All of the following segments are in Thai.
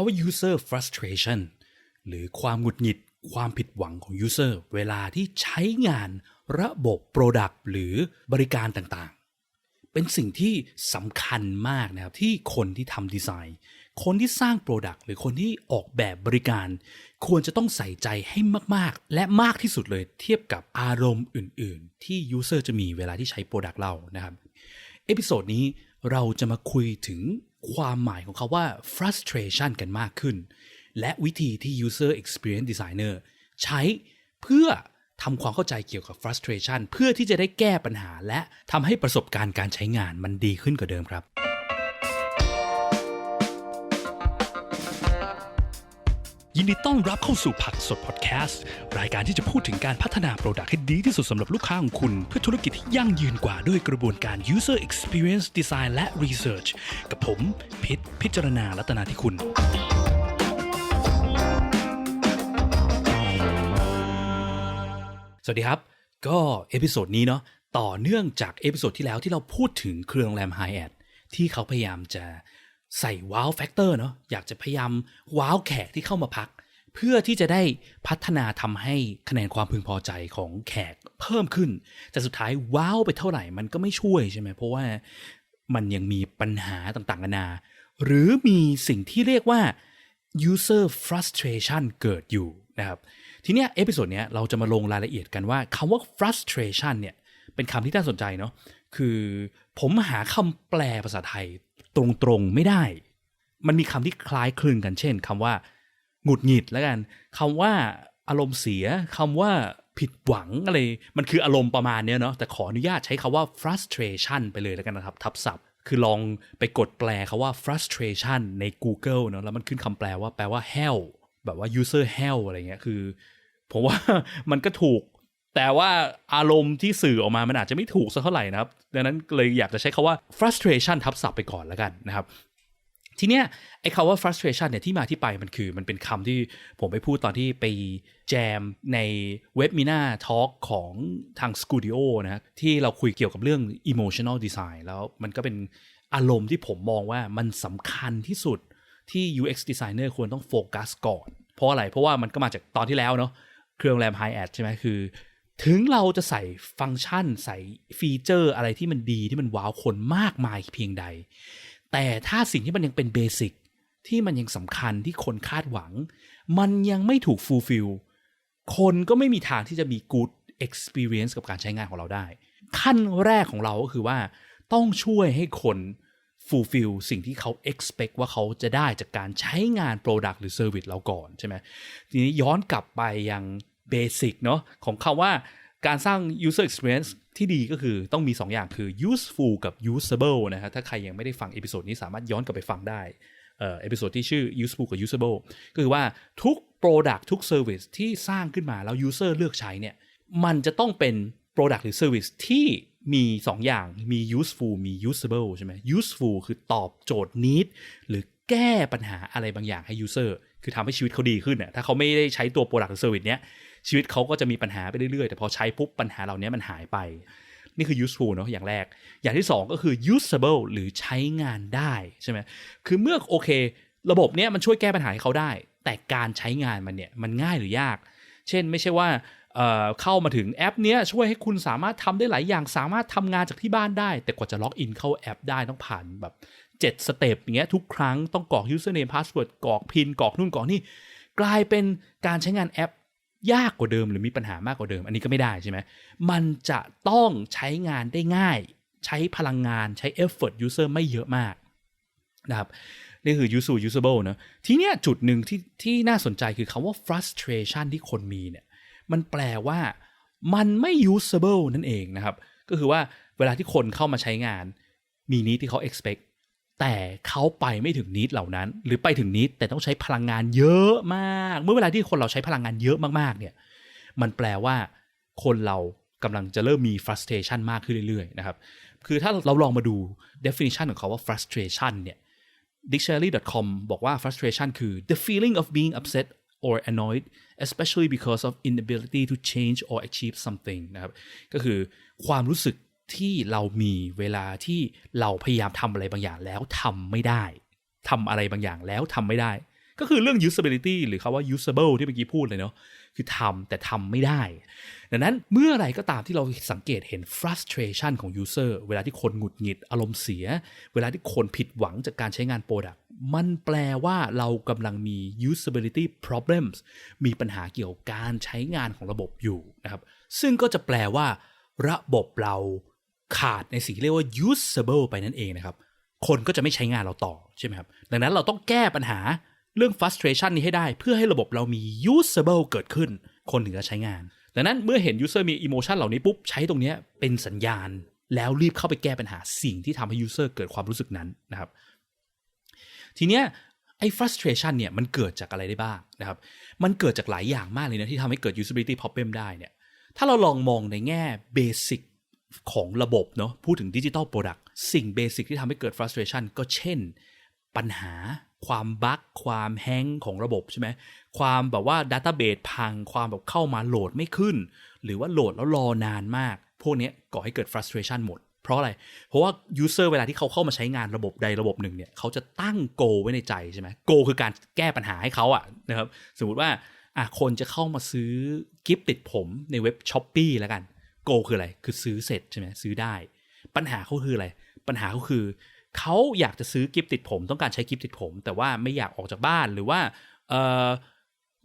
าว่า user frustration หรือความหงุดหงิดความผิดหวังของ user เวลาที่ใช้งานระบบ product หรือบริการต่างๆ เป็นสิ่งที่สำคัญมากนะครับ ที่คนที่ทำดีไซน์ คนที่สร้าง Product หรือคนที่ออกแบบบริการ ควรจะต้องใส่ใจให้มากๆ และมากที่สุดเลยเทียบกับอารมณ์อื่นๆ ที่ User จะมีเวลาที่ใช้ Product เรานะครับ เอพิโซดนี้เราจะมาคุยถึง ความหมายของเขาว่า frustration กันมากขึ้น และวิธีที่ user experience designer ใช้เพื่อทำความเข้าใจเกี่ยวกับ frustration เพื่อที่จะได้แก้ปัญหา และทำให้ประสบการณ์การใช้งานมันดีขึ้นกว่าเดิมครับ ยินดีต้อนรับเข้าสู่ผักสดพอดแคสต์ รายการที่จะพูดถึงการพัฒนาโปรดักต์ให้ดีที่สุดสำหรับลูกค้าของคุณ เพื่อธุรกิจที่ยั่งยืนกว่าด้วยกระบวนการ user experience design และ research กับผมพิษพิจารณาลัตนาที่คุณ สวัสดีครับ ก็เอพิโซดนี้เนาะต่อเนื่องจากเอพิโซดที่แล้วที่เราพูดถึงเครือโรงแรมไฮแอดที่เขาพยายามจะ ใส่ว้าวแฟกเตอร์เนาะอยากจะพยายามว้าวแขกที่เข้ามาพัก เพื่อที่จะได้พัฒนาทำให้คะแนนความพึงพอใจของแขกเพิ่มขึ้น แต่สุดท้ายว้าวไปเท่าไหร่มันก็ไม่ช่วยใช่ไหมเพราะว่ามันยังมีปัญหาต่างๆนานา หรือมีสิ่งที่เรียกว่า user frustration เกิดอยู่นะครับ ทีเนี้ยเอพิโซดเนี้ยเราจะมาลงรายละเอียดกันว่าคำว่า frustration เนี่ยเป็นคำที่น่าสนใจเนาะคือผมหาคำแปลภาษาไทย ตรงๆไม่ได้ มันมีคำที่คล้ายคลึงกันเช่นคำว่าหงุดหงิดแล้วกันคำว่าอารมณ์เสียคำว่าผิดหวังอะไร มันคืออารมณ์ประมาณเนี้ยเนาะแต่ขออนุญาตใช้คำว่า frustration ไปเลยแล้วกันนะครับ ทับศัพท์ คือลองไปกดแปลคาว่า frustration ใน Google เนาะแล้วมันขึ้นคำแปลว่าแปลว่า hell แบบว่า user hell อะไรเงี้ยคือผมว่ามันก็ถูก แต่ว่าอารมณ์ที่สื่อออกมามันอาจจะไม่ถูกสักเท่าไหร่นะครับ ดังนั้นเลยอยากจะใช้คาว่า frustration ทับศัพท์ไปก่อนแล้วกันนะครับ ทีเนี้ยไอ้คาว่า frustration เนี่ยที่มาที่ไปมันคือ มันเป็นคำที่ผมไปพูดตอนที่ไปแจมในเว็บมินาทอล์กของทาง Studio นะที่เราคุยเกี่ยวกับเรื่อง emotional design แล้วมันก็เป็นอารมณ์ที่ผมมองว่ามันสำคัญที่สุดที่ UX designer ควรต้องโฟกัสก่อน เพราะอะไร เพราะว่ามันก็มาจากตอนที่แล้วเนาะเครื่องแรม High Ad ใช่ไหมคือ ถึงเราจะใส่ฟังก์ชัน ใส่ฟีเจอร์อะไรที่มันดีที่มันว้าวคนมากมายเพียงใด แต่ถ้าสิ่งที่มันยังเป็นเบสิกที่มันยังสำคัญที่คนคาดหวัง มันยังไม่ถูกฟูลฟิลคนก็ไม่มีทางที่จะมี good experience กับการใช้งานของเราได้ ขั้นแรกของเราก็คือว่าต้องช่วยให้คน fulfill สิ่งที่เขา expect ว่าเขาจะได้จากการใช้งาน product หรือ service เราก่อนใช่ไหมทีนี้ย้อนกลับไปยัง เบสิกเนาะของคำว่าการสร้าง user experience ที่ดีก็คือต้องมี 2ออย่างคือ useful กับ usable นะฮะถ้าใครยังไม่ได้ฟังเอพิโซดนี้สามารถย้อนกลับไปฟังได้เอ่อเอพิโซดที่ชื่อ useful กับ usable ก็คือว่าทุก product ทุก service ที่สร้างขึ้นมาแล้ว user เลือกใช้เนี่ยมันจะต้องเป็น product หรือ service ที่มี 2 อย่างมี useful มี usable ใช่ไหม useful คือตอบโจทย์ need หรือแก้ปัญหาอะไรบางอย่างให้ user คือทำให้ชีวิตเขาดีขึ้นน่ะถ้าเขาไม่ได้ใช้ตัว product หรือ service เนี้ย ชีวิตเขาก็จะมีปัญหาไปเรื่อยๆ แต่พอใช้ปุ๊บปัญหาเหล่านี้มันหายไป นี่คือ useful เนาะอย่างแรก อย่างที่ 2 ก็คือ usable หรือใช้งานได้ใช่ไหมคือเมื่อโอเค ระบบเนี้ยมันช่วยแก้ปัญหาให้เขาได้ แต่การใช้งานมันเนี่ยมันง่ายหรือยาก เช่นไม่ใช่ว่าเเข้ามาถึงแอปเนี้ยช่วยให้คุณสามารถทำได้หลายอย่าง สามารถทำงานจากที่บ้านได้ แต่กว่าจะล็อกอินเข้าแอปได้ต้องผ่านแบบ7สเต็ปอย่างเงี้ยทุกครั้งต้องกรอก username password กรอกพินกรอกนู่นกรอกนี่ กลายเป็นการใช้งานแอป ยากกว่าเดิมหรือมีปัญหามากกว่าเดิม อันนี้ก็ไม่ได้ใช่ไหมมันจะต้องใช้งานได้ง่าย ใช้พลังงานใช้ effort user ไม่เยอะมากนะครับนี่คือ useful usable นะทีเนี้ยจุดหนึ่งที่ที่น่าสนใจคือคำว่า frustration ที่คนมีเนี่ยมันแปลว่ามันไม่ usable นั่นเองนะครับ ก็คือว่าเวลาที่คนเข้ามาใช้งาน มีนี้ที่เขา expect แต่เขาไปไม่ถึงนิดเหล่านั้น หรือไปถึงนิดแต่ต้องใช้พลังงานเยอะมาก เมื่อเวลาที่คนเราใช้พลังงานเยอะมากๆเนี่ยมันแปลว่าคนเรากำลังจะเริ่มมี frustration มากขึ้นเรื่อยๆนะครับคือถ้าเราลองมาดู definition ของเขาว่า frustration เนี่ย dictionary.com บอกว่า frustration คือ the feeling of being upset or annoyed especially because of inability to change or achieve something นะครับก็คือความรู้สึก ที่เรามีเวลาที่เราพยายามทำอะไรบางอย่างแล้วทำไม่ได้ทำอะไรบางอย่างแล้วทำไม่ได้ ก็คือเรื่อง usability หรือคาว่า usable ที่เมื่อกี้พูดเลยเนาะคือทำแต่ทำไม่ได้ ดังนั้นเมื่อไรก็ตามที่เราสังเกตเห็น frustration ของ user เวลาที่คนหงุดหงิดอารมณ์เสีย เวลาที่คนผิดหวังจากการใช้งาน product มันแปลว่าเรากำลังมี usability problems มีปัญหาเกี่ยวกับการใช้งานของระบบอยู่นะครับ ซึ่งก็จะแปลว่า ระบบเรา ขาดในสิ่งที่เรียกว่า usable ไปนั่นเองนะครับ คนก็จะไม่ใช้งานเราต่อใช่ไหมครับ ดังนั้นเราต้องแก้ปัญหาเรื่อง frustration นี้ให้ได้ เพื่อให้ระบบเรามี usable เกิดขึ้น คนถึงจะใช้งาน ดังนั้นเมื่อเห็น user มี emotion เหล่านี้ปุ๊บ ใช้ตรงนี้เป็นสัญญาณ แล้วรีบเข้าไปแก้ปัญหาสิ่งที่ทำให้ user เกิดความรู้สึกนั้นนะครับ ทีเนี้ยไอ้ frustration เนี่ยมันเกิดจากอะไรได้บ้างนะครับ มันเกิดจากหลายอย่างมากเลยนะที่ทำให้เกิด usability problem ได้เนี่ย ถ้าเราลองมองในแง่ basic ของระบบเนาะพูดถึง digital product สิ่ง basic ที่ทำให้เกิด frustration ก็เช่น ปัญหา ความบั๊กความแฮงของระบบใช่ไหมความแบบว่า database พัง ความแบบเข้ามาโหลดไม่ขึ้น หรือว่าโหลดแล้วรอนานมาก พวกนี้ก่อให้เกิด frustration หมด เพราะอะไร เพราะว่า user เวลาที่เขาเข้ามาใช้งานระบบใดระบบหนึ่งเนี่ยเขาจะตั้ง goal ไว้ในใจใช่ไหม goal คือการแก้ปัญหาให้เขาอะนะครับสมมติว่าอะคนจะเข้ามาซื้อกิฟต์ติดผมในเว็บ s h อ p e e แล้วกัน goal คืออะไร คือซื้อเสร็จใช่ไหมซื้อได้ ปัญหาเขาคืออะไร ปัญหาเขาคือเขาอยากจะซื้อกิฟต์ติดผม ต้องการใช้กิฟต์ติดผม แต่ว่าไม่อยากออกจากบ้านหรือว่าเออ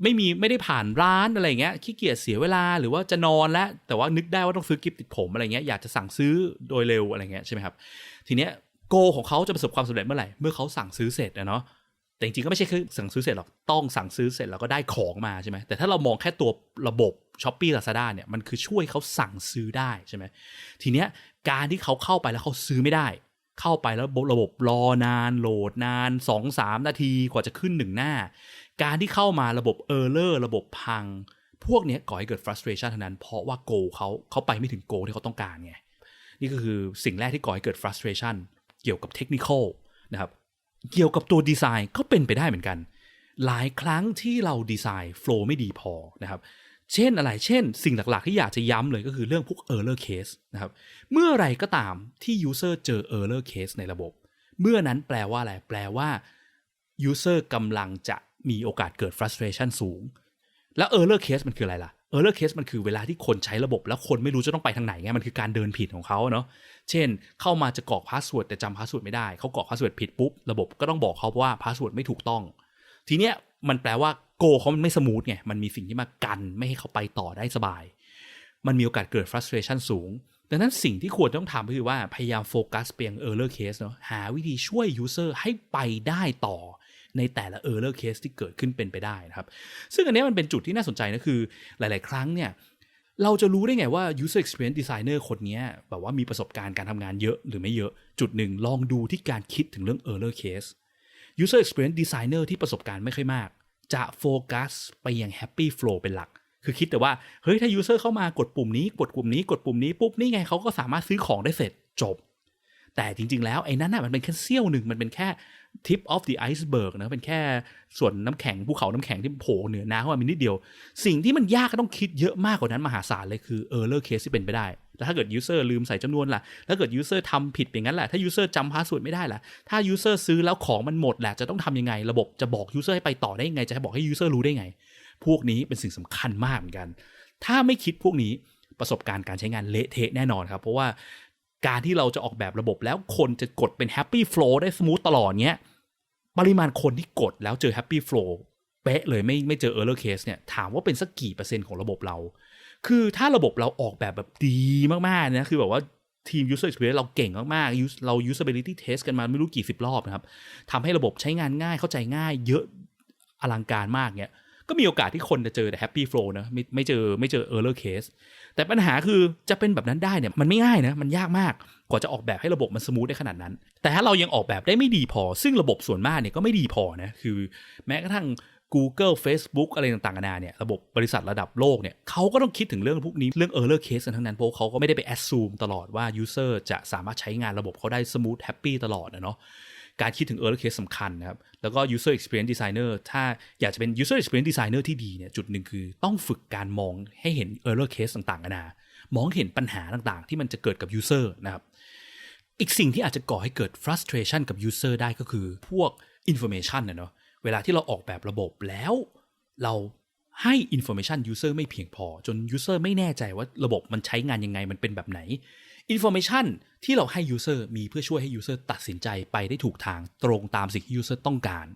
ไม่มีไม่ได้ผ่านร้านอะไรเงี้ยขี้เกียจเสียเวลาหรือว่าจะนอนแล้ว แต่ว่านึกได้ว่าต้องซื้อกิฟต์ติดผมอะไรเงี้ยอยากจะสั่งซื้อโดยเร็วอะไรเงี้ยใช่ไหมครับทีเนี้ยโกของเขาจะประสบความสำเร็จเมื่อไหร่เมื่อเขาสั่งซื้อเสร็จนะเนาะแต่จริงๆก็ไม่ใช่แค่สั่งซื้อเสร็จหรอกต้องสั่งซื้อเสร็จแล้วก็ได้ของมาใช่ไหมแต่ถ้าเรามองแค่ตัวระบบ s h อ p e e Lazada เนี่ยมันคือช่วยเขาสั่งซื้อได้ใช่ไหมทีเนี้ยการที่เขาเข้าไปแล้วเขาซื้อไม่ได้ เข้าไปแล้วระบบรอนาน โหลดนาน 2-3 นาทีกว่าจะขึ้นหนึ่งหน้า การที่เข้ามาระบบเออร์เลอร์ระบบพัง พวกเนี้ยก่อให้เกิด frustration ทั้งนั้น เพราะว่าโกเขาเขาไปไม่ถึงโกที่เขาต้องการไงนี่ก็คือสิ่งแรกที่ก่อให้เกิด frustration เกี่ยวกับเทคนิคนะครับเกี่ยวกับตัวดีไซน์ก็เป็นไปได้เหมือนกัน หลายครั้งที่เราดีไซน์โฟล์ไม่ดีพอนะครับ เช่นอะไร เช่น สิ่งหลัก ๆ ที่อยากจะย้ำเลยก็คือเรื่องพวก error case นะครับ เมื่อไรก็ตามที่ user เจอ error case ในระบบ เมื่อนั้นแปลว่าอะไร แปลว่า user กำลังจะมีโอกาสเกิด frustration สูง แล้ว error case มันคืออะไรล่ะ error case มันคือเวลาที่คนใช้ระบบ แล้วคนไม่รู้จะต้องไปทางไหนไง มันคือการเดินผิดของเขาเนาะ เช่น เข้ามาจะกรอกพาสเวิร์ดแต่จำพาสเวิร์ดไม่ได้ เขากรอกพาสเวิร์ดผิดปุ๊บ ระบบก็ต้องบอกเขาว่าพาสเวิร์ดไม่ถูกต้อง ทีเนี้ยมันแปลว่า โกเขามันไม่สมูทไง มันมีสิ่งที่มากันไม่ให้เขาไปต่อได้สบาย มันมีโอกาสเกิด frustration สูง ดังนั้นสิ่งที่ควรต้องทำก็คือว่าพยายามโฟกัสเพียง error case เนาะ หาวิธีช่วย user ให้ไปได้ต่อในแต่ละ error case ที่เกิดขึ้นเป็นไปได้นะครับ ซึ่งอันนี้มันเป็นจุดที่น่าสนใจนะคือ หลาย ๆ ครั้งเนี่ยเราจะรู้ได้ไงว่า user experience designer คนนี้แบบว่ามีประสบการณ์การทำงานเยอะหรือไม่เยอะ จุดหนึ่งลองดูที่การคิดถึงเรื่อง error case user experience designer ที่ประสบการณ์ไม่ค่อยมาก จะโฟกัสไปยังแฮปปี้โฟล์เป็นหลัก คือคิดแต่ว่า เฮ้ย ถ้ายูเซอร์เข้ามากดปุ่มนี้ กดปุ่มนี้ กดปุ่มนี้ ปุ๊บ นี่ไงเขาก็สามารถซื้อของได้เสร็จจบ แต่จริง ๆ แล้วไอ้นั้นน่ะมันเป็นแค่เซี่ยวหนึ่ง มันเป็นแค่ tip of the iceberg นะเป็นแค่ส่วนน้ำแข็งภูเขาน้ำแข็งที่โผล่เหนือน้ำเข้ามามีนิดเดียว สิ่งที่มันยากก็ต้องคิดเยอะมากกว่านั้นมหาศาลเลยคือ error case ที่เป็นไปได้ แล้วถ้าเกิด user ลืมใส่จำนวนล่ะ ถ้าเกิด user ทำผิดอย่างนั้นแหละถ้า user จำพาสเวิร์ดไม่ได้ล่ะ ถ้า user ซื้อแล้วของมันหมดแหละจะต้องทำยังไง ระบบจะบอก user ให้ไปต่อได้ยังไงจะบอกให้ user รู้ได้ไง พวกนี้เป็นสิ่งสำคัญมากเหมือนกัน ถ้าไม่คิดพวกนี้ประสบการณ์การใช้งานเละเทะแน่นอนครับ เพราะว่า การที่เราจะออกแบบระบบแล้วคนจะกดเป็น happy flow ได้สมูทตลอดเงี้ยปริมาณคนที่กดแล้วเจอ happy flow เป๊ะเลยไม่ไม่เจอ error case เนี่ยถามว่าเป็นสักกี่เปอร์เซ็นต์ของระบบเรา คือถ้าระบบเราออกแบบแบบดีมากๆนะคือแบบว่าทีม user experience เราเก่งมากๆเรา usability test กันมาไม่รู้กี่สิบรอบนะครับทำให้ระบบใช้งานง่ายเข้าใจง่ายเยอะอลังการมากเนี่ย ก็มีโอกาสที่คนจะเจอแต่ happy flow นะไม่ไม่เจอไม่เจอ error case แต่ปัญหาคือจะเป็นแบบนั้นได้เนี่ยมันไม่ง่ายนะมันยากมากกว่าจะออกแบบให้ระบบมันสมูทได้ขนาดนั้น แต่ถ้าเรายังออกแบบได้ไม่ดีพอ ซึ่งระบบส่วนมากเนี่ยก็ไม่ดีพอนะคือแม้กระทั่ง Google Facebook อะไรต่างๆนานาเนี่ย ระบบบริษัทระดับโลกเนี่ยเขาก็ต้องคิดถึงเรื่องพวกนี้เรื่อง error case กันทั้งนั้นเพราะเขาก็ไม่ได้ไป assume ตลอดว่า user จะสามารถใช้งานระบบเขาได้ smooth happy ตลอดนะเนาะ การคิดถึง error case สำคัญนะครับ แล้วก็ user experience designer ถ้าอยากจะเป็น user experience designer ที่ดีเนี่ยจุดหนึ่งคือต้องฝึกการมองให้เห็น error case ต่างๆนานามองเห็นปัญหาต่างๆ ที่มันจะเกิดกับ user นะครับ อีกสิ่งที่อาจจะก่อให้เกิด frustration กับ user ได้ก็คือพวก information เนาะเวลาที่เราออกแบบระบบแล้วเราให้ information user ไม่เพียงพอ จน user ไม่แน่ใจว่าระบบมันใช้งานยังไงมันเป็นแบบไหน information ที่เราให้ user มีเพื่อช่วยให้ user ตัดสินใจไปได้ถูกทางตรงตามสิ่งที่ user ต้องการ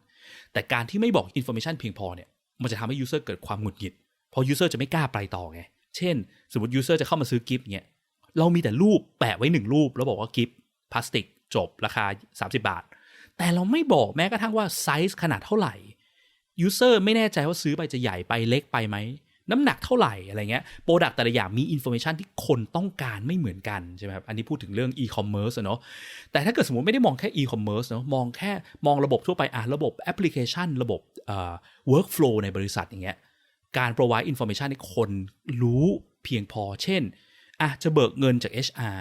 แต่การที่ไม่บอก information เพียงพอเนี่ยมันจะทำให้ user เกิดความหงุดหงิดเพราะ user จะไม่กล้าไปต่อไงเช่น สมมติ user จะเข้ามาซื้อกิฟต์เนี่ยเรามีแต่รูปแปะไว้หนึ่งรูป แล้วบอกว่ากิฟต์พลาสติกจบราคา 30 บาท แต่เราไม่บอกแม้กระทั่งว่าไซส์ขนาดเท่าไหร่ user ไม่แน่ใจว่าซื้อไปจะใหญ่ไปเล็กไปไหม น้ำหนักเท่าไหร่อะไรเงี้ยโปรดักต์แต่ละอย่างมีอินโฟเมชันที่คนต้องการไม่เหมือนกันใช่ไหมครับอันนี้พูดถึงเรื่องอีคอมเมิร์ซเนาะแต่ถ้าเกิดสมมติไม่ได้มองแค่อีคอมเมิร์ซเนาะมองแค่มองระบบทั่วไปอะระบบแอปพลิเคชัน ระบบเอ่อ workflow ในบริษัทอย่างเงี้ยการ provide information ให้คนรู้เพียงพอ เช่นอะจะเบิกเงินจาก HR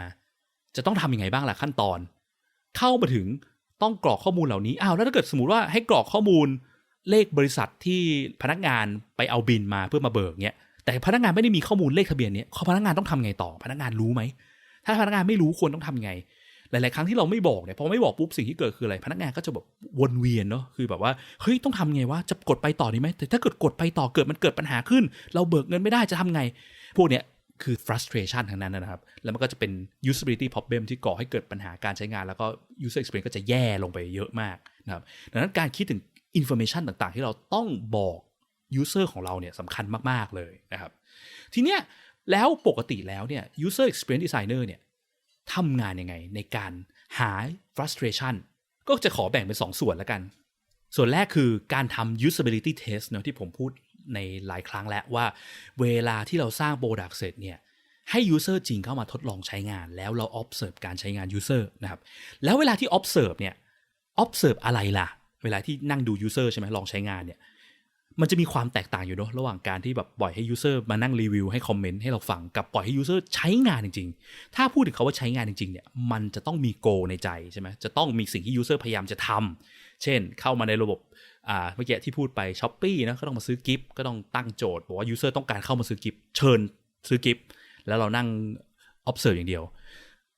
จะต้องทำยังไงบ้างล่ะขั้นตอน เข้ามาถึงต้องกรอกข้อมูลเหล่านี้อ้าวแล้วถ้าเกิดสมมติว่าให้กรอกข้อมูล เลขบริษัทที่พนักงานไปเอาบินมาเพื่อมาเบิกเนี้ยแต่พนักงานไม่ได้มีข้อมูลเลขทะเบียนเนี้ยพนักงานต้องทำไงต่อ พนักงานรู้ไหม ถ้าพนักงานไม่รู้ควรต้องทำไง หลาย ๆ ครั้งที่เราไม่บอกเนี่ยพอไม่บอกปุ๊บสิ่งที่เกิดคืออะไร พนักงานก็จะแบบวนเวียนเนาะคือแบบว่าเฮ้ยต้องทำไงวะจะกดไปต่อดีไหมแต่ถ้าเกิดกดไปต่อเกิดมันเกิดปัญหาขึ้น เราเบิกเงินไม่ได้จะทำไง พวกเนี้ยคือ frustration ทั้งนั้นนะครับ แล้วมันก็จะเป็น usability problem ที่ก่อให้เกิดปัญหาการใช้งาน แล้วก็ user experience ก็จะแย่ลงไปเยอะมากนะครับ ดังนั้นการคิดถึง information ต่างๆ ที่เราต้องบอก user ของเราเนี่ยสำคัญมาก ๆ เลยนะครับ ทีเนี้ยแล้วปกติแล้วเนี่ย user experience designer เนี่ยทำงานยังไงในการหา frustration ก็จะขอแบ่งเป็น 2 ส่วนแล้วกัน ส่วนแรกคือการทำ usability test เนาะที่ผมพูดในหลายครั้งแล้วว่า เวลาที่เราสร้าง product เสร็จเนี่ยให้ user จริงเข้ามาทดลองใช้งาน แล้วเรา observe การใช้งาน user นะครับ แล้วเวลาที่ observe เนี่ย observe อะไรล่ะ เวลาที่นั่งดู user ใช่ไหมลองใช้งานเนี่ย มันจะมีความแตกต่างอยู่เนอะระหว่างการที่แบบปล่อยให้ user มานั่งรีวิวให้คอมเมนต์ให้เราฟังกับปล่อยให้ user ใช้งานจริง ๆ ถ้าพูดถึงเขาว่าใช้งานจริงๆเนี่ยมันจะต้องมีโกในใจใช่ไหมจะต้องมีสิ่งที่ user พยายามจะทำเช่น เข้ามาในระบบอ่าเมื่อกี้ที่พูดไป s h อ p e e นะก็ต้องมาซื้อกิฟต์ก็ต้องตั้งโจทย์บอกว่า user ต้องการเข้ามาซื้อกิฟต์เชิญซื้อกิฟต์แล้วเรานั่ง observe อย่างเดียว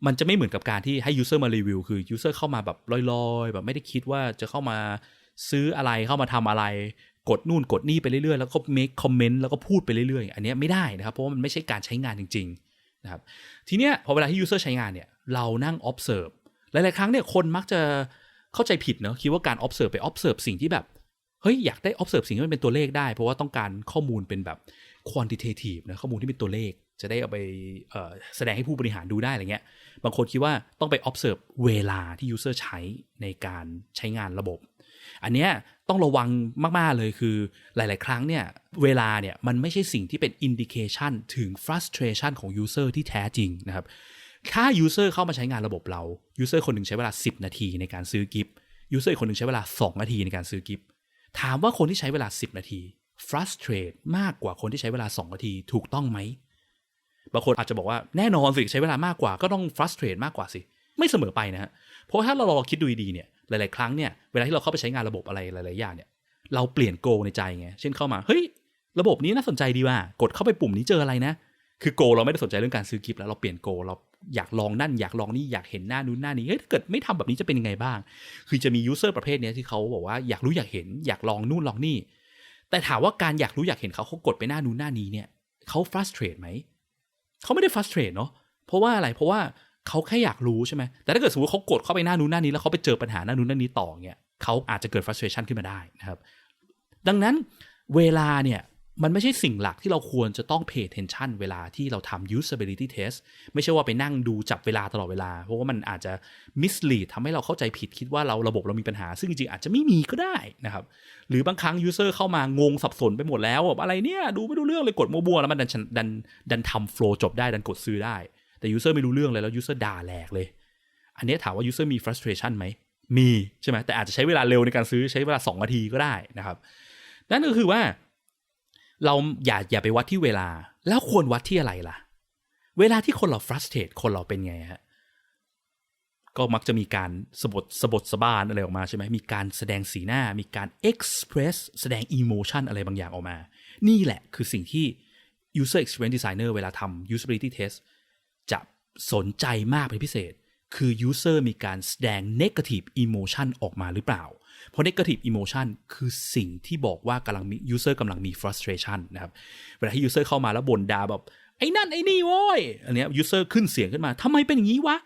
มันจะไม่เหมือนกับการที่ให้ user มารีวิว คือ user เข้ามาแบบลอยๆ แบบไม่ได้คิดว่าจะเข้ามาซื้ออะไรเข้ามาทำอะไร กดนู่นกดนี่ไปเรื่อยๆ แล้วก็ make comment แล้วก็พูดไปเรื่อยๆ อันนี้ไม่ได้นะครับ เพราะว่ามันไม่ใช่การใช้งานจริงๆนะครับทีเนี้ยพอเวลาที่ user ใช้งานเนี่ยเรานั่ง observe หลายๆครั้งเนี่ยคนมักจะเข้าใจผิดเนาะคิดว่าการ observe ไป observe สิ่งที่แบบเฮ้ยอยากได้ observe สิ่งที่มันเป็นตัวเลขได้ เพราะว่าต้องการข้อมูลเป็นแบบ quantitative นะข้อมูลที่เป็นตัวเลข จะได้เอาไปแสดงให้ผู้บริหารดูได้อะไรเงี้ย บางคนคิดว่าต้องไป observe เวลาที่ user ใช้ในการใช้งานระบบ อันเนี้ยต้องระวังมาก ๆ เลยคือหลาย ๆ ครั้งเนี่ย เวลาเนี่ย มันไม่ใช่สิ่งที่เป็น indication ถึง frustration ของ user ที่แท้จริงนะครับ ถ้า user เข้ามาใช้งานระบบเรา user คนหนึ่งใช้เวลา 10 นาทีในการซื้อกิฟต์ user คนหนึ่งใช้เวลา 2 นาทีในการซื้อกิฟต์ ถามว่าคนที่ใช้เวลา 10 นาที frustrate มากกว่าคนที่ใช้เวลา 2 นาทีถูกต้องไหม บางคนอาจจะบอกว่าแน่นอนสิใช้เวลามากกว่าก็ต้อง frustrate มากกว่าสิ ไม่เสมอไปนะฮะเพราะถ้าเราลองคิดดูดีเนี่ยหลาย ๆ ครั้งเนี่ยเวลาที่เราเข้าไปใช้งานระบบอะไรหลาย ๆ อย่างเนี่ยเราเปลี่ยนโกในใจไงเช่นเข้ามาเฮ้ยระบบนี้น่าสนใจดีว่ะกดเข้าไปปุ่มนี้เจออะไรนะคือโกเราไม่ได้สนใจเรื่องการซื้อกิฟต์แล้วเราเปลี่ยนโกเราอยากลองนั่นอยากลองนี่อยากเห็นหน้านู้นหน้านี้เฮ้ยถ้าเกิดไม่ทำแบบนี้จะเป็นยังไงบ้าง คือจะมียูเซอร์ประเภทนี้ที่เขาบอกว่าอยากรู้อยากเห็นอยากลองนู่นลองนี่ แต่ถามว่าการอยากรู้อยากเห็นเขาเขากดไปหน้านู้นหน้านี้เนี่ยเขา frustrate ไหม เขาไม่ได้ฟัสเทรดเนาะเพราะว่าอะไรเพราะว่าเขาแค่อยากรู้ใช่ไหมแต่ถ้าเกิดสมมติเขากดเข้าไปหน้านู้นหน้านี้แล้วเขาไปเจอปัญหาหน้านู้นหน้านี้ต่อเนี่ยเขาอาจจะเกิด frustration ขึ้นมาได้นะครับ ดังนั้นเวลาเนี่ย มันไม่ใช่สิ่งหลักที่เราควรจะต้อง pay attention เวลาที่เราทำ usability test ไม่ใช่ว่าไปนั่งดูจับเวลาตลอดเวลา เพราะว่ามันอาจจะ mislead ทำให้เราเข้าใจผิดคิดว่าเราระบบเรามีปัญหา ซึ่งจริงๆอาจจะไม่มีก็ได้นะครับ หรือบางครั้ง user เข้ามางงสับสนไปหมดแล้วแบบอะไรเนี่ย ดูไม่รู้เรื่องเลยกดมัวๆแล้วมันดันดันดันทำ flow จบได้ดันกดซื้อได้ แต่ user ไม่รู้เรื่องเลยแล้ว user ด่าแหลกเลย อันนี้ถามว่า user มี frustration ไหมมีใช่ไหมแต่อาจจะใช้เวลาเร็วในการซื้อใช้เวลา 2 นาทีก็ได้นะครับนั่นก็คือว่า เราอย่าอย่าไปวัดที่เวลา แล้วควรวัดที่อะไรล่ะ เวลาที่คนเรา frustrate คนเราเป็นไงฮะก็มักจะมีการสบดสบดสบานอะไรออกมาใช่ไหมมีการแสดงสีหน้า มีการ express แสดง emotion อะไรบางอย่างออกมา นี่แหละคือสิ่งที่ user experience designer เวลาทำ usability test จะสนใจมากเป็นพิเศษ คือ user มีการแสดง negative emotion ออกมาหรือเปล่า เพราะ negative emotion คือสิ่งที่บอกว่ากำลังมี user กำลังมี frustration นะครับเวลาที่ user เข้ามาแล้วบ่นด่าแบบไอ้นั่นไอ้นี่โว้ยอันเนี้ย user ขึ้นเสียงขึ้นมาทำไมเป็นอย่างนี้วะ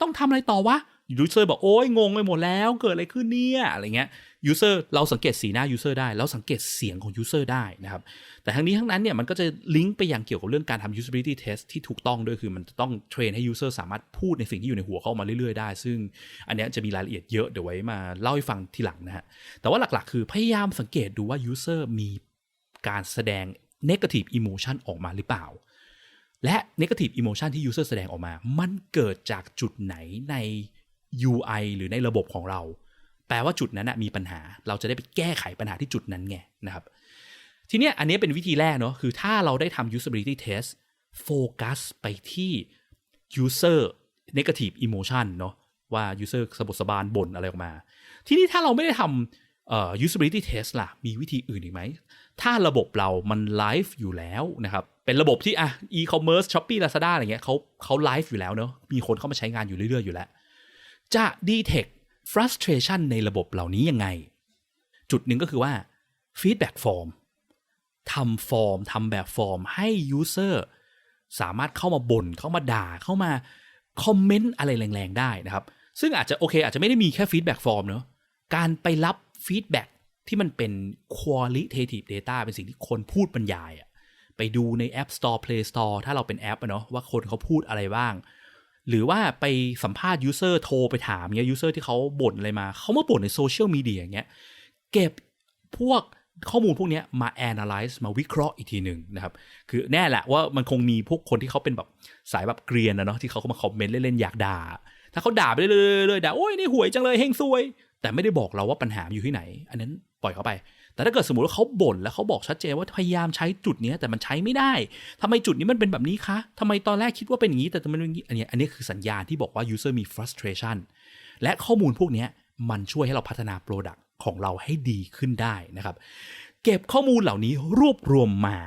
ต้องทำอะไรต่อวะ user บอกโอ้ยงงไปหมดแล้วเกิดอะไรขึ้นเนี่ยอะไรเงี้ย user เราสังเกตสีหน้า user ได้ แล้วสังเกตเสียงของ user ได้นะครับ แต่ทั้งนี้ทั้งนั้นเนี่ยมันก็จะลิงก์ไปยังเกี่ยวกับเรื่องการทำ usability test ที่ถูกต้องด้วยคือมันต้องเทรนให้ user สามารถพูดในสิ่งที่อยู่ในหัวเขาออกมาเรื่อยๆได้ ซึ่งอันนี้จะมีรายละเอียดเยอะเดี๋ยวไว้มาเล่าให้ฟังทีหลังนะฮะแต่ว่าหลักๆ คือพยายามสังเกตดูว่า user มีการแสดง negative emotion ออกมาหรือเปล่า และ negative emotion ที่ user แสดงออกมา มันเกิดจากจุดไหนใน UI หรือในระบบของเรา แปลว่าจุดนั้นนะมีปัญหา เราจะได้ไปแก้ไขปัญหาที่จุดนั้นไงนะครับ ทีเนี้ยอันนี้เป็นวิธีแรกเนาะคือถ้าเราได้ทำ usability test โฟกัสไปที่ user negative emotion เนาะว่า user สบสบานบ่นอะไรออกมา ทีนี้ถ้าเราไม่ได้ทำ usability test ล่ะ มีวิธีอื่นอีกไหม ถ้าระบบเรามันไลฟ์อยู่แล้วนะครับ เป็นระบบที่อะ e-commerce Shopee Lazada อะไรเงี้ยเขาเขาไลฟ์อยู่แล้วเนาะมีคนเข้ามาใช้งานอยู่เรื่อยๆอยู่แล้ว จะ detect frustration ในระบบเหล่านี้ยังไง จุดหนึ่งก็คือว่า feedback form ทำฟอร์มทำแบบฟอร์มให้ user สามารถเข้ามาบน่นเข้ามาด่าเข้ามาคอมเมนต์อะไรแรงๆได้นะครับ ซึ่งอาจจะโอเค อาจจะไม่ได้มีแค่ feedback form เนอะการไปรับ feedback ที่มันเป็น qualitative data เป็นสิ่งที่คนพูดบรรยายอะไปดูใน App Store Play Store ถ้าเราเป็นแอปอะเนาะว่าคนเขาพูดอะไรบ้าง หรือว่าไปสัมภาษณ์ user โทรไปถามเงี้ย user ที่เขาบ่นอะไรมา เขามาบ่นในโซเชียลมีเดียอย่างเงี้ยเก็บพวกข้อมูลพวกเนี้ยมา analyze มาวิเคราะห์อีกทีหนึ่งนะครับ คือแน่แหละว่ามันคงมีพวกคนที่เขาเป็นแบบสายแบบเกรียนนะเนาะที่เขาเข้ามาคอมเมนต์เล่นๆอยากด่า ถ้าเขาด่าไปเรื่อยๆด่าโอ้ยนี่ห่วยจังเลยเฮงซวย แต่ไม่ได้บอกเราว่าปัญหาอยู่ที่ไหน อันนั้นปล่อยเขาไป แต่ถ้าเกิดสมมติว่าเขาบ่นแล้วเขาบอกชัดเจนว่าพยายามใช้จุดนี้แต่มันใช้ไม่ได้ทำไมจุดนี้มันเป็นแบบนี้คะทำไมตอนแรกคิดว่าเป็นอย่างนี้แต่มันเป็นอย่างนี้อันนี้อันนี้คือสัญญาณที่บอกว่า user มี frustration และข้อมูลพวกนี้มันช่วยให้เราพัฒนา product ของเราให้ดีขึ้นได้นะครับ เก็บข้อมูลเหล่านี้รวบรวมมา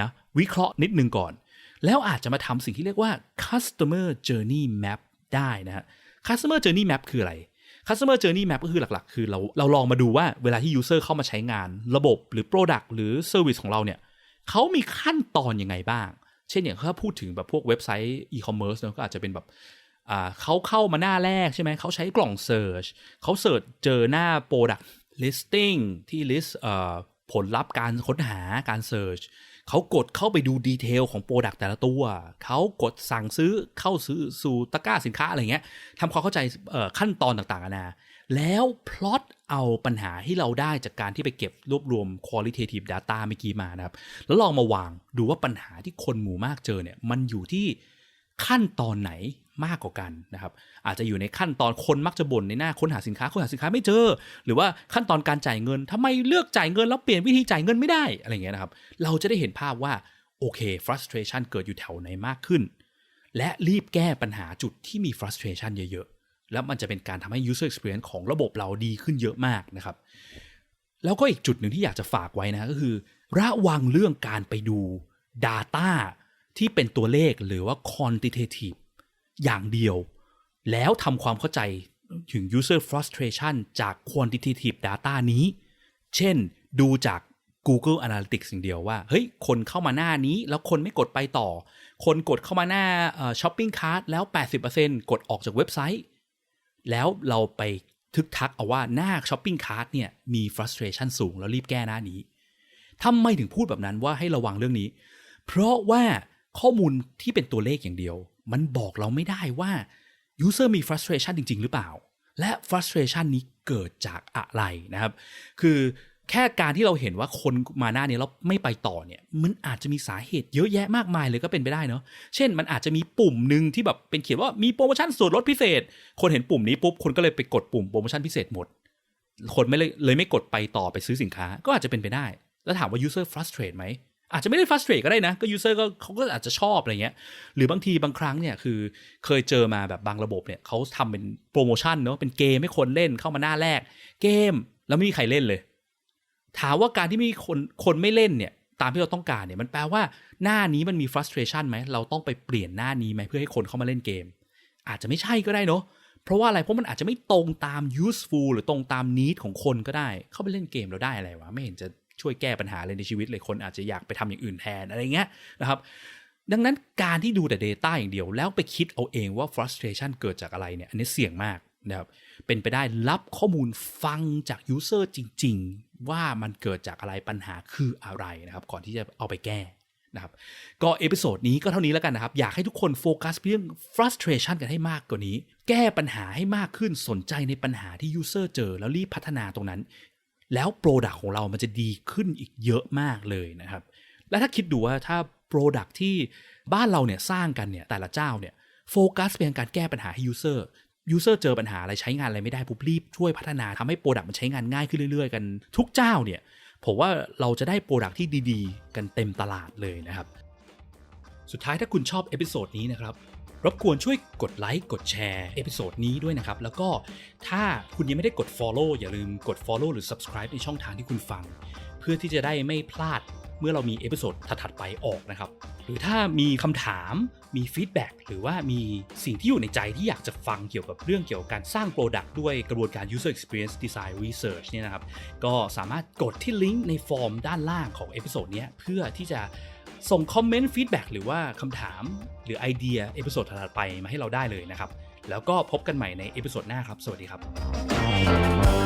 นะวิเคราะห์นิดนึงก่อน แล้วอาจจะมาทำสิ่งที่เรียกว่า customer journey map ได้นะฮะ customer journey map คืออะไร customer journey map ก็คือหลักๆ คือเราเราลองมาดูว่าเวลาที่ user เข้ามาใช้งานระบบหรือ product หรือ service ของเราเนี่ยเขามีขั้นตอนยังไงบ้าง เช่นอย่างถ้าพูดถึงแบบพวกเว็บไซต์ e-commerce เนอะก็อาจจะเป็นแบบอ่าเขาเข้ามาหน้าแรกใช่ไหม เขาใช้กล่อง Search เขาเสิร์ชเจอหน้า Product Listing ที่ list อ่อผลลัพธ์การค้นหาการ Search เขากดเข้าไปดูดีเทลของโปรดักต์แต่ละตัว เขากดสั่งซื้อเข้าซื้อสู่ตะกร้าสินค้าอะไรเงี้ยทำความเข้าใจเอ่อขั้นตอนต่างๆนะแล้วพลอตเอาปัญหาที่เราได้จากการที่ไปเก็บรวบรวม qualitative data เมื่อกี้มานะครับ แล้วลองมาวางดูว่าปัญหาที่คนหมู่มากเจอเนี่ย มันอยู่ที่ขั้นตอนไหน มากกว่ากันนะครับ อาจจะอยู่ในขั้นตอนคนมักจะบ่นในหน้าค้นหาสินค้าค้นหาสินค้าไม่เจอ หรือว่าขั้นตอนการจ่ายเงินทำไมเลือกจ่ายเงินแล้วเปลี่ยนวิธีจ่ายเงินไม่ได้อะไรเงี้ยนะครับ เราจะได้เห็นภาพว่าโอเค frustration เกิดอยู่แถวไหนมากขึ้น และรีบแก้ปัญหาจุดที่มี frustration เยอะๆ แล้วมันจะเป็นการทำให้ user experience ของระบบเราดีขึ้นเยอะมากนะครับ แล้วก็อีกจุดหนึ่งที่อยากจะฝากไว้นะก็คือ ระวังเรื่องการไปดู Data ที่เป็นตัวเลขหรือว่า quantitative อย่างเดียว แล้วทำความเข้าใจถึง user frustration จาก quantitative data นี้ เช่นดูจาก Google Analytics สิ่งเดียวว่า เฮ้ย คนเข้ามาหน้านี้แล้วคนไม่กดไปต่อ คนกดเข้ามาหน้าช้อปปิ้งคาร์ทแล้ว 80%กดออกจากเว็บไซต์ แล้วเราไปทึกทักเอาว่าหน้าช้อปปิ้งคาร์ทเนี่ยมี frustration สูงแล้วรีบแก้หน้านี้ทำไมถึงพูดแบบนั้นว่าให้ระวังเรื่องนี้ เพราะว่าข้อมูลที่เป็นตัวเลขอย่างเดียว มันบอกเราไม่ได้ว่า user มี frustration จริง ๆ หรือเปล่า และ frustration นี้เกิดจากอะไรนะครับ คือแค่การที่เราเห็นว่าคนมาหน้านี้แล้วไม่ไปต่อเนี่ย มันอาจจะมีสาเหตุเยอะแยะมากมายเลยก็เป็นไปได้เนาะ เช่นมันอาจจะมีปุ่มหนึ่งที่แบบเป็นเขียนว่ามีโปรโมชั่นส่วนลดพิเศษ คนเห็นปุ่มนี้ปุ๊บคนก็เลยไปกดปุ่มโปรโมชั่นพิเศษหมด คนไม่เลยเลยไม่กดไปต่อไปซื้อสินค้าก็อาจจะเป็นไปได้ แล้วถามว่า user frustrate ไหม อาจจะไม่ได้ frustrate ก็ได้นะ ก็ user ก็เขาก็อาจจะชอบอะไรเงี้ย หรือบางทีบางครั้งเนี่ยคือเคยเจอมาแบบบางระบบเนี่ยเขาทำเป็นโปรโมชั่นเนาะเป็นเกมให้คนเล่นเข้ามาหน้าแรก เกมแล้วไม่มีใครเล่นเลย ถามว่าการที่มีคนคนไม่เล่นเนี่ยตามที่เราต้องการเนี่ยมันแปลว่าหน้านี้มันมี frustration ไหมเราต้องไปเปลี่ยนหน้านี้ไหมเพื่อให้คนเข้ามาเล่นเกม อาจจะไม่ใช่ก็ได้เนาะเพราะว่าอะไรเพราะมันอาจจะไม่ตรงตาม useful หรือตรงตาม need ของคนก็ได้ เข้าไปเล่นเกมเราได้อะไรวะไม่เห็นจะ ช่วยแก้ปัญหาเลยในชีวิตเลยคนอาจจะอยากไปทำอย่างอื่นแทนอะไรเงี้ยนะครับ ดังนั้นการที่ดูแต่ Data อย่างเดียว แล้วไปคิดเอาเองว่า frustration เกิดจากอะไรเนี่ยอันนี้เสี่ยงมากนะครับเป็นไปได้รับข้อมูลฟังจาก user จริง ๆ ว่ามันเกิดจากอะไรปัญหาคืออะไรนะครับ ก่อนที่จะเอาไปแก้นะครับก็เอพิโซดนี้ก็เท่านี้แล้วกันนะครับ อยากให้ทุกคนโฟกัสเรื่อง frustration กันให้มากกว่านี้ แก้ปัญหาให้มากขึ้นสนใจในปัญหาที่ user เจอแล้วรีบพัฒนาตรงนั้น แล้วโปรดักของเรามันจะดีขึ้นอีกเยอะมากเลยนะครับ และถ้าคิดดูว่าถ้าโปรดักที่บ้านเราเนี่ยสร้างกันเนี่ยแต่ละเจ้าเนี่ยโฟกัสไปยังการแก้ปัญหาให้ยูเซอร์ยูเซอร์เจอปัญหาอะไรใช้งานอะไรไม่ได้ปุ๊บรีบช่วยพัฒนาทำให้โปรดักมันใช้งานง่ายขึ้นเรื่อยๆ กันทุกเจ้าเนี่ยผมว่าเราจะได้โปรดักที่ดีๆ กันเต็มตลาดเลยนะครับ สุดท้ายถ้าคุณชอบเอพิโซดนี้นะครับ รบกวนช่วยกดไลค์กดแชร์เอพิโซดนี้ด้วยนะครับ แล้วก็ถ้าคุณยังไม่ได้กด Follow อย่าลืมกด Follow หรือ Subscribe ในช่องทางที่คุณฟัง เพื่อที่จะได้ไม่พลาดเมื่อเรามีเอพิโซดถัดๆไปออกนะครับ หรือถ้ามีคำถาม มีฟีดแบ็กหรือว่ามีสิ่งที่อยู่ในใจที่อยากจะฟังเกี่ยวกับเรื่องเกี่ยวกับการสร้าง Product ด้วยกระบวนการ User Experience Design Research เนี่ยนะครับ ก็สามารถกดที่ลิงก์ในฟอร์มด้านล่างของเอพิโซดนี้เพื่อที่จะ ส่งคอมเมนต์ฟีดแบ็กหรือว่าคำถามหรือไอเดียเอพิโซดถัดไปมาให้เราได้เลยนะครับ แล้วก็พบกันใหม่ในเอพิโซดหน้าครับ สวัสดีครับ